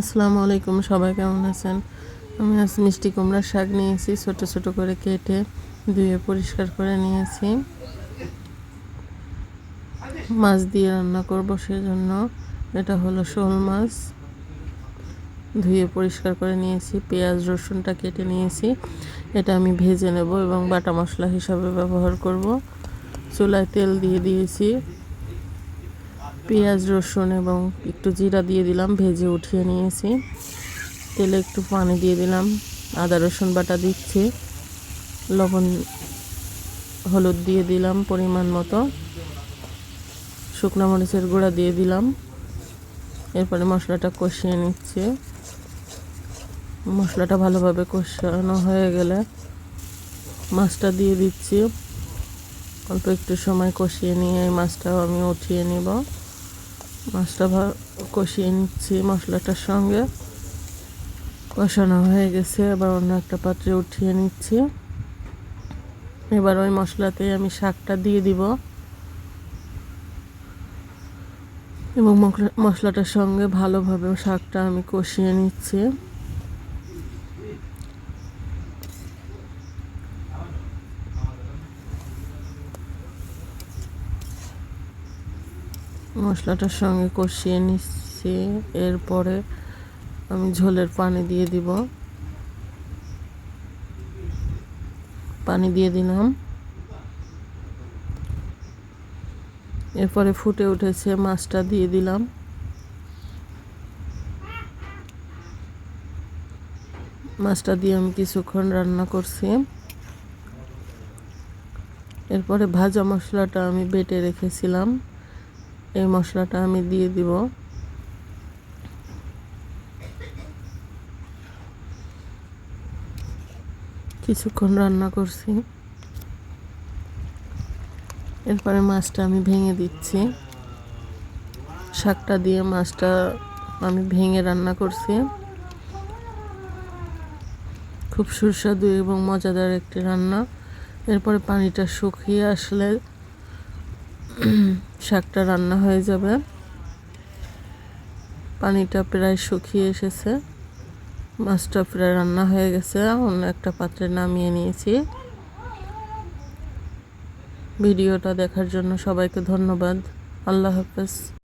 আসসালামু আলাইকুম, সবাই কেমন আছেন? আমি আজ মিষ্টি কুমড়ার শাক নিয়েছি, ছোট ছোট করে কেটে ধুয়ে পরিষ্কার করে নিয়েছি। মাছ দিয়ে রান্না করব সেজন্য। এটা হলো শোল মাছ। ধুয়ে পরিষ্কার করে নিয়েছি, পেঁয়াজ, রসুনটা কেটে নিয়েছি। এটা আমি ভেজে নেব এবং বাটা মশলা হিসাবে ব্যবহার করব। চুলায় তেল দিয়ে দিয়েছি। পেঁয়াজ, রসুন এবং একটু জিরা দিয়ে দিলাম, ভেজে উঠিয়ে নিয়েছি। তেলে একটু পানি দিয়ে দিলাম, আদা, রসুন বাটা দিচ্ছি, লবণ, হলুদ দিয়ে দিলাম পরিমাণ মতো, শুকনো মরিচের গুঁড়া দিয়ে দিলাম। এরপরে মশলাটা কষিয়ে নিচ্ছে। মশলাটা ভালোভাবে কষানো হয়ে গেলে মাছটা দিয়ে দিচ্ছি। অল্প একটু সময় কষিয়ে নিয়ে এই মাছটাও আমি উঠিয়ে নিব। মাছটা কষিয়ে নিচ্ছি মশলাটার সঙ্গে। কষানো হয়ে গেছে, এবার অন্য একটা পাত্রে উঠিয়ে নিচ্ছি। এবার ওই মশলাতেই আমি শাকটা দিয়ে দিব। এবং মশলাটার সঙ্গে ভালোভাবে শাকটা আমি কষিয়ে নিচ্ছি। মশলাটার সঙ্গে কষিয়ে নিচ্ছি। এরপরে আমি ঝোলের পানি দিয়ে দিব। পানি দিয়ে দিলাম। এরপরে ফুটে উঠেছে মাছটা দিয়ে দিলাম। মাছটা দিয়ে আমি কিছুক্ষণ রান্না করছি। এরপরে ভাজা মশলাটা আমি বেটে রেখেছিলাম। এই মশলাটা আমি দিয়ে দিব। কিছুক্ষণ রান্না করছি। এরপরে মাছটা আমি ভেঙে দিচ্ছি। শাকটা দিয়ে মাছটা আমি ভেঙে রান্না করছি। খুব সুস্বাদু এবং মজাদার একটি রান্না। এরপরে পানিটা শুকিয়ে আসলে শাকটা রান্না হয়ে যাবে। পানিটা প্রায় শুকিয়ে এসেছে। মাছটা প্রায় রান্না হয়ে গেছে। অন্য একটা পাত্রে নামিয়ে নিয়েছি। ভিডিওটা দেখার জন্য সবাইকে ধন্যবাদ। আল্লাহ হাফেজ।